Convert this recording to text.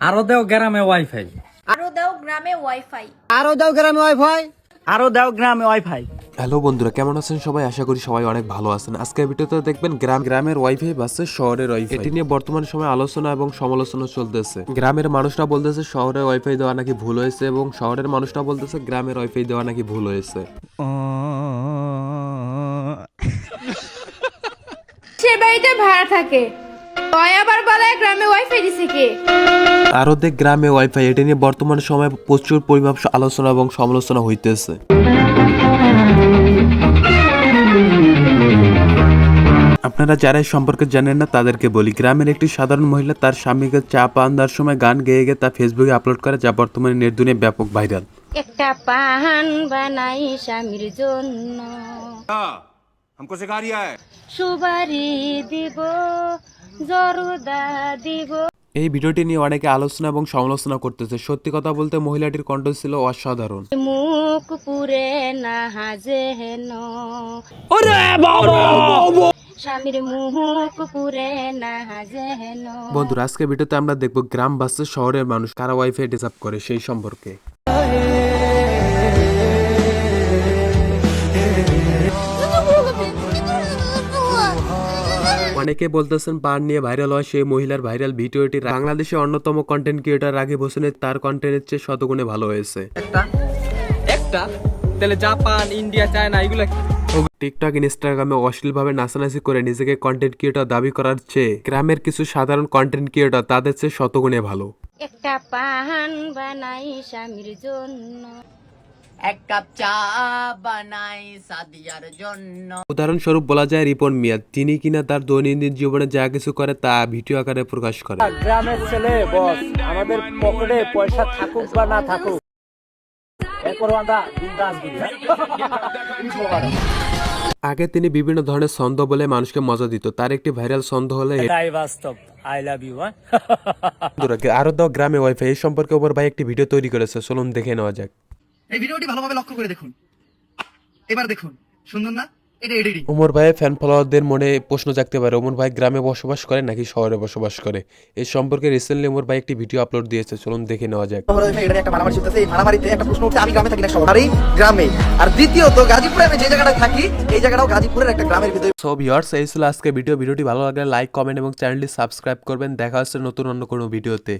আরও দেও গ্রামে ওয়াইফাই আরও দাও গ্রামে ওয়াইফাই আরও দাও গ্রামে ওয়াইফাই আরও দাও গ্রামে ওয়াইফাই হ্যালো বন্ধুরা কেমন আছেন সবাই? আশা করি সবাই অনেক ভালো আছেন। আজকের ভিডিওতে দেখবেন গ্রাম গ্রামের ওয়াইফাই ভার্সেস শহরের ওয়াইফাই এটি নিয়ে বর্তমান সময় আলোচনা এবং সমালোচনা চলতেছে। গ্রামের মানুষরা বলতেছে শহরে ওয়াইফাই দেওয়া নাকি ভুল হয়েছে এবং শহরের মানুষরা বলতেছে গ্রামের ওয়াইফাই দেওয়া নাকি ভুল হয়েছে। সে বাড়িতে ভাড়া থাকে। তয় আবার বলে গ্রামে ওয়াইফাই দিছে কে আরও দেখ গ্রামে ওয়াইফাই এটি নিয়ে বর্তমান সময়ে প্রচুর পরিমাণ আলোচনা এবং সমালোচনা হইতেছে আপনারা যারা এই সম্পর্কে জানেন না তাদেরকে বলি গ্রামের একটি সাধারণ মহিলা তার স্বামীকে চা পান দেওয়ার সময় গান গেয়ে গিয়ে তা ফেসবুকে আপলোড করে যা বর্তমানে নেট দুনিয়ায় ব্যাপক ভাইরাল একটা পাহান বানাই স্বামীর জন্য हमको सिखा रिया है সুবারি দিব জরদা দিব এই ভিডিওটি নিয়ে অনেকে আলোচনা এবং সমালোচনা করতেছে। সত্যি কথা বলতে মহিলাটির কণ্ঠ ছিল অসাধারণ। মুখ পুরে না হাজে হেন। স্বামীর মুখ পুরে না হাজে হেন। বন্ধুরা আজকে ভিডিওতে আমরা দেখব গ্রাম বাসে শহরের মানুষ কারা ওয়াইফাই ডিসার্ভ করে সেই সম্পর্কে। অনেকে বলতেছেন পান নিয়ে ভাইরাল হয় সেই মহিলার ভাইরাল ভিডিওটি বাংলাদেশের অন্যতম কন্টেন্ট ক্রিয়েটর রাগিব হোসেনের তার কন্টেন্টের চেয়ে শতগুণে ভালো হয়েছে। একটা তাহলে জাপান ইন্ডিয়া চায়না এগুলো টিকটক ইনস্টাগ্রামে অশ্লীলভাবে নাচানাচি করে নিজেকে কন্টেন্ট ক্রিয়েটর দাবি করার চেয়ে গ্রামের কিছু সাধারণ কন্টেন্ট ক্রিয়েটর তাদের চেয়ে শতগুণে ভালো। একটা পাহান বানাই স্বামীর জন্য। এক কাপ চা বানাই সাদিয়ার জন্য। উদাহরণস্বরূপ বলা যায় রিপন মিয়া তিনি কিনা তার দৈনন্দিন জীবনে যা কিছু করে তা ভিডিও আকারে প্রকাশ করে গ্রামের ছেলে বস আমাদের পকেটে পয়সা থাকুক বা না থাকুক এরপর আমরা বিন্দাস আগে তিনি বিভিন্ন ধরনের ছন্দ বলে মানুষকে মজা দিত। তার একটি ভাইরাল ছন্দ হলে এটাই বাস্তব। আই লাভ ইউ আরও দাও গ্রামে ওয়াইফাই এই সম্পর্কে ওপর ভাই একটি ভিডিও তৈরি করেছে। চলুন দেখে নেওয়া যাক। এই ভিডিওটি ভালোভাবে লক্ষ্য করে দেখুন। এবার দেখুন সুন্দর না এটা এডিটিং ওমর ভাই ফ্যান ফলোয়ারদের মনে প্রশ্ন জাগতে পারে ওমর ভাই গ্রামে বসবাস করে নাকি শহরে বসবাস করে? এই সম্পর্কে রিসেন্টলি ওমর ভাই একটি ভিডিও আপলোড দিয়েছে চলুন দেখে নেওয়া যাক। একটা মারামারি চলতেছে এই মারামারিতে একটা প্রশ্ন উঠছে আমি গ্রামে থাকি না শহরে? গ্রামে। আর দ্বিতীয়ত গাজীপুরে আমি যে জায়গাটায় থাকি এই জায়গাটাও গাজীপুরের একটা গ্রামের ভিতরে। সো ভিউয়ার্স এই ছিল আজকে ভিডিও ভিডিওটি ভালো লাগলে লাইক কমেন্ট এবং চ্যানেলটি সাবস্ক্রাইব করবেন। দেখা হচ্ছে নতুন অন্য কোনো ভিডিওতে